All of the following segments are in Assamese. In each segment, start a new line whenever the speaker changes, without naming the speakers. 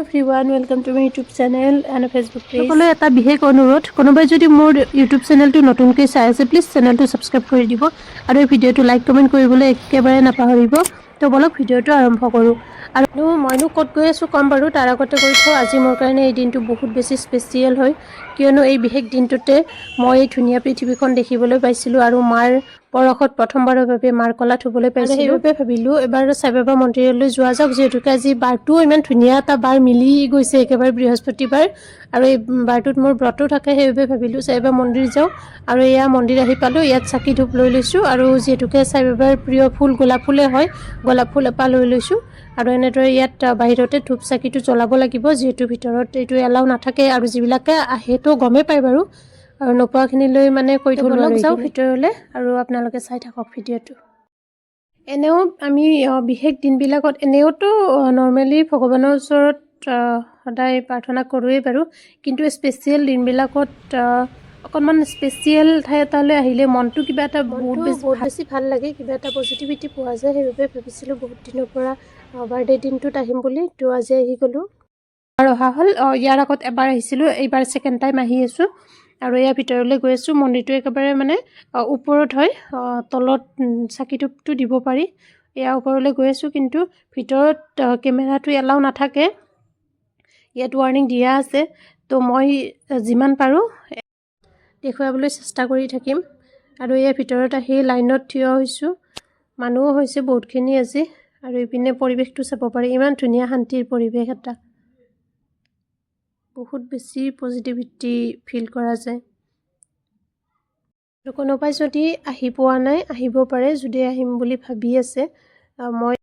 Everyone welcome to my YouTube channel and Facebook page
সকলোৱে এটা বিশেষ অনুৰোধ, কোনোবাই যদি মোৰ ইউটিউব চেনেলটো নতুনকৈ চাই আছে প্লিজ চেনেলটো ছাবস্ক্ৰাইব কৰি দিব আৰু এই ভিডিঅ'টো লাইক কমেণ্ট কৰিবলৈ একেবাৰে নাপাহৰিব। তো বলক, ভিডিঅ'টো আৰম্ভ কৰোঁ।
আৰু মইনো ক'ত গৈ আছোঁ ক'ম বাৰু, তাৰ আগতে কৈ থওঁ। আজি মোৰ কাৰণে এই দিনটো বহুত বেছি স্পেচিয়েল হয়। কিয়নো এই বিশেষ দিনটোতে মই এই ধুনীয়া পৃথিৱীখন দেখিবলৈ পাইছিলোঁ আৰু মাৰ পৰশত প্ৰথমবাৰৰ বাবে মাৰ কলাত থ'বলৈ পাইছিলোঁ। সেইবাবে ভাবিলোঁ এবাৰ চাই বাবা মন্দিৰলৈ যোৱা যাওক যিহেতুকে আজি বাৰটোও ইমান ধুনীয়া এটা বাৰ মিলি গৈছে একেবাৰে বৃহস্পতিবাৰ। আৰু এই বাৰটোত মোৰ ব্ৰতো থাকে সেইবাবে ভাবিলোঁ চাই বাবা মন্দিৰ যাওঁ। আৰু এয়া মন্দিৰ আহি পালোঁ ইয়াত চাকি ধূপ লৈ লৈছোঁ। আৰু যিহেতুকে চাই বাবাৰ প্ৰিয় ফুল গোলাপ ফুলে হয় গোলাপ ফুল এপাহ লৈ লৈছোঁ। আৰু এনেদৰে ইয়াত বাহিৰতে ধূপ চাকিটো জ্বলাব লাগিব যিহেতু ভিতৰত এইটো এলাও নাথাকে। আৰু যিবিলাকে আহেতো গমেই পায় বাৰু। আৰু নোপোৱাখিনিলৈ মানে কৈ যাওঁ ভিতৰলৈ আৰু আপোনালোকে চাই থাকক ভিডিঅ'টো। এনেও আমি বিশেষ দিনবিলাকত এনেওতো নৰ্মেলি ভগৱানৰ ওচৰত সদায় প্ৰাৰ্থনা কৰোঁৱেই বাৰু। কিন্তু স্পেচিয়েল দিনবিলাকত অকণমান স্পেচিয়েল ঠাই এটালৈ আহিলে মনটো কিবা এটা বহুত বেছি বহুত বেছি ভাল লাগে কিবা এটা পজিটিভিটি পোৱা যায়। সেইবাবে ভাবিছিলোঁ বহুত দিনৰ পৰা বাৰ্থডে দিনটোত আহিম বুলি। তো আজি আহি গ'লোঁ। আৰু অহা হ'ল ইয়াৰ আগত এবাৰ আহিছিলোঁ এইবাৰ ছেকেণ্ড টাইম আহি আছোঁ। আৰু ইয়াৰ ভিতৰলৈ গৈ আছোঁ। মন্দিৰটো একেবাৰে মানে ওপৰত হয়। তলত চাকি দিব পাৰি। ইয়াৰ ওপৰলৈ গৈ আছোঁ কিন্তু ভিতৰত কেমেৰাটো এলাও নাথাকে। ইয়াত ৱাৰ্ণিং দিয়া আছে। তো মই যিমান পাৰোঁ দেখুৱাবলৈ চেষ্টা কৰি থাকিম। আৰু ইয়াৰ ভিতৰত আহি লাইনত থিয় হৈছোঁ। মানুহো হৈছে বহুতখিনি আজি। আৰু ইপিনে পৰিৱেশটো চাব পাৰি। ইমান ধুনীয়া শান্তিৰ পৰিৱেশ এটা। বহুত বেছি পজিটিভিটি ফিল কৰা যায়। আৰু কোনোবাই যদি আহি পোৱা নাই আহিব পাৰে যদি আহিম বুলি ভাবি আছে মই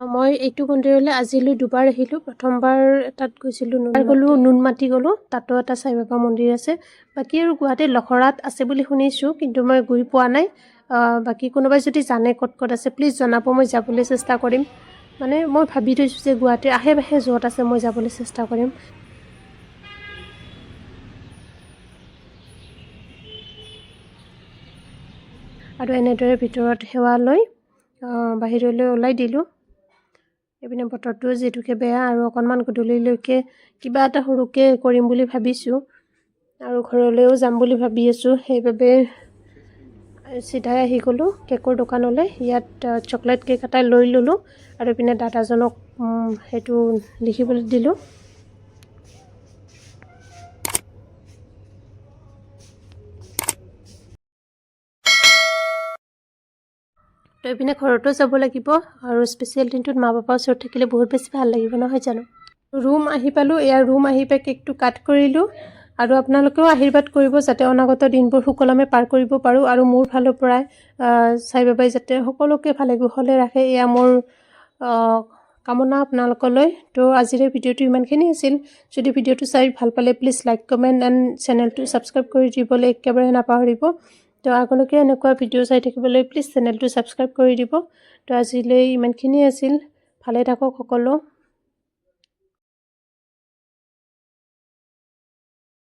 মই এইটো মন্দিৰলৈ আজিলৈ দুবাৰ আহিলোঁ। প্ৰথমবাৰ তাত গৈছিলোঁ নুন গ'লোঁ নুনমাটি গ'লোঁ তাতো এটা সাই বাবা মন্দিৰ আছে। বাকী আৰু গুৱাহাটীৰ লখৰাত আছে বুলি শুনিছোঁ কিন্তু মই গৈ পোৱা নাই। বাকী কোনোবাই যদি জানে ক'ত ক'ত আছে প্লিজ জনাব মই যাবলৈ চেষ্টা কৰিম। মানে মই ভাবি থৈছোঁ যে গুৱাহাটীৰ আশে পাশে য'ত আছে মই যাবলৈ চেষ্টা কৰিম। আৰু এনেদৰে ভিতৰত সেৱা লৈ বাহিৰলৈ ওলাই দিলোঁ। এইপিনে বতৰটো যিহেতুকে বেয়া আৰু অকণমান গধূলিলৈকে কিবা এটা সৰুকৈ কৰিম বুলি ভাবিছোঁ আৰু ঘৰলৈও যাম বুলি ভাবি আছোঁ। সেইবাবে চিধাই আহি গ'লোঁ কেকৰ দোকানলৈ। ইয়াত চকলেট কেক এটা লৈ ল'লোঁ আৰু ইপিনে দাদাজনক সেইটো লিখিবলৈ দিলোঁ। তো এইপিনে ঘৰতো যাব লাগিব আৰু স্পেচিয়েল দিনটোত মা পাপাৰ ওচৰত থাকিলে বহুত বেছি ভাল লাগিব নহয় জানো? ৰুম আহি পালোঁ এয়া ৰুম আহি পাই কেকটো কাট কৰিলোঁ আৰু আপোনালোকেও আশীৰ্বাদ কৰিব যাতে অনাগত দিনবোৰ সুকলমে পাৰ কৰিব পাৰোঁ আৰু মোৰ ফালৰ পৰাই সাই বাবাই যাতে সকলোকে ভালে কুশলে ৰাখে এয়া মোৰ কামনা আপোনালোকলৈ। তো আজিৰ ভিডিঅ'টো ইমানখিনি আছিল। যদি ভিডিঅ'টো চাই ভাল পালে প্লিজ লাইক কমেণ্ট এণ্ড চেনেলটো ছাবস্ক্ৰাইব কৰি দিবলৈ একেবাৰে নাপাহৰিব। তো আগলৈকে এনেকুৱা ভিডিঅ' চাই থাকিবলৈ প্লিজ চেনেলটো ছাবস্ক্ৰাইব কৰি দিব। তো আজিলৈ ইমানখিনিয়ে আছিল। ভালে থাকক সকলো।